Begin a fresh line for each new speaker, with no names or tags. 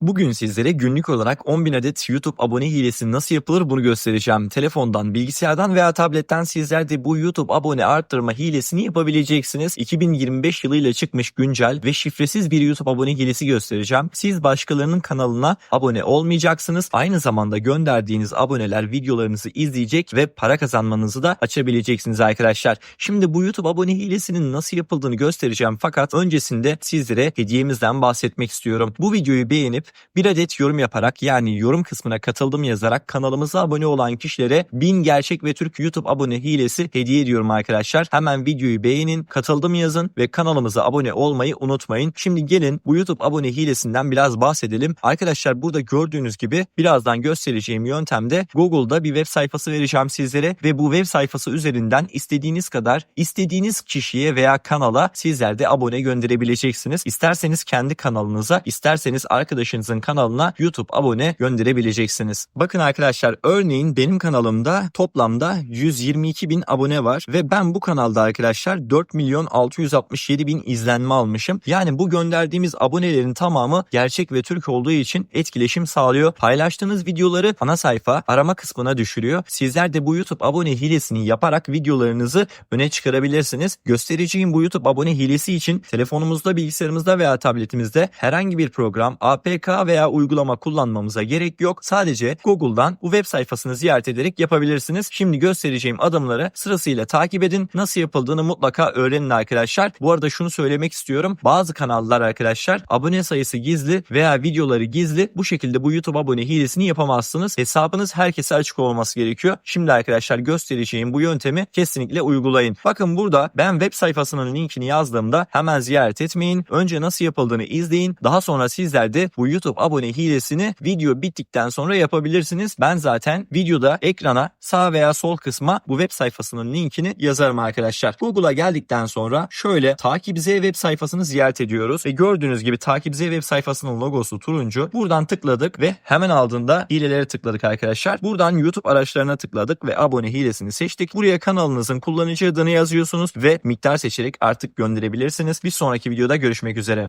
Bugün sizlere günlük olarak 10.000 adet YouTube abone hilesi nasıl yapılır bunu göstereceğim. Telefondan, bilgisayardan veya tabletten sizler de bu YouTube abone arttırma hilesini yapabileceksiniz. 2025 yılıyla çıkmış güncel ve şifresiz bir YouTube abone hilesi göstereceğim. Siz başkalarının kanalına abone olmayacaksınız. Aynı zamanda gönderdiğiniz aboneler videolarınızı izleyecek ve para kazanmanızı da açabileceksiniz arkadaşlar. Şimdi bu YouTube abone hilesinin nasıl yapıldığını göstereceğim fakat öncesinde sizlere hediyemizden bahsetmek istiyorum. Bu videoyu beğenip bir adet yorum yaparak yani yorum kısmına katıldım yazarak kanalımıza abone olan kişilere 1000 gerçek ve Türk YouTube abone hilesi hediye ediyorum arkadaşlar. Hemen videoyu beğenin, katıldım yazın ve kanalımıza abone olmayı unutmayın. Şimdi gelin bu YouTube abone hilesinden biraz bahsedelim. Arkadaşlar burada gördüğünüz gibi birazdan göstereceğim yöntemde Google'da bir web sayfası vereceğim sizlere ve bu web sayfası üzerinden istediğiniz kadar istediğiniz kişiye veya kanala sizler de abone gönderebileceksiniz. İsterseniz kendi kanalınıza, isterseniz arkadaşınızın kanalına YouTube abone gönderebileceksiniz. Bakın arkadaşlar örneğin benim kanalımda toplamda 122 bin abone var ve ben bu kanalda arkadaşlar 4 milyon 667 bin izlenme almışım. Yani bu gönderdiğimiz abonelerin tamamı gerçek ve Türk olduğu için etkileşim sağlıyor. Paylaştığınız videoları ana sayfa arama kısmına düşürüyor. Sizler de bu YouTube abone hilesini yaparak videolarınızı öne çıkarabilirsiniz. Göstereceğim bu YouTube abone hilesi için telefonumuzda, bilgisayarımızda veya tabletimizde herhangi bir program, APK veya uygulama kullanmamıza gerek yok. Sadece Google'dan bu web sayfasını ziyaret ederek yapabilirsiniz. Şimdi göstereceğim adımları sırasıyla takip edin. Nasıl yapıldığını mutlaka öğrenin arkadaşlar. Bu arada şunu söylemek istiyorum. Bazı kanallar arkadaşlar abone sayısı gizli veya videoları gizli. Bu şekilde bu YouTube abone hilesini yapamazsınız. Hesabınız herkese açık olması gerekiyor. Şimdi arkadaşlar göstereceğim bu yöntemi kesinlikle uygulayın. Bakın burada ben web sayfasının linkini yazdığımda hemen ziyaret etmeyin. Önce nasıl yapıldığını izleyin. Daha sonra sizler de bu YouTube abone hilesini video bittikten sonra yapabilirsiniz. Ben zaten videoda ekrana sağ veya sol kısma bu web sayfasının linkini yazarım arkadaşlar. Google'a geldikten sonra şöyle Takip Z web sayfasını ziyaret ediyoruz ve gördüğünüz gibi Takip Z web sayfasının logosu turuncu. Buradan tıkladık ve hemen altında hilelere tıkladık arkadaşlar. Buradan YouTube araçlarına tıkladık ve abone hilesini seçtik. Buraya kanalınızın kullanıcı adını yazıyorsunuz ve miktar seçerek artık gönderebilirsiniz. Bir sonraki videoda görüşmek üzere.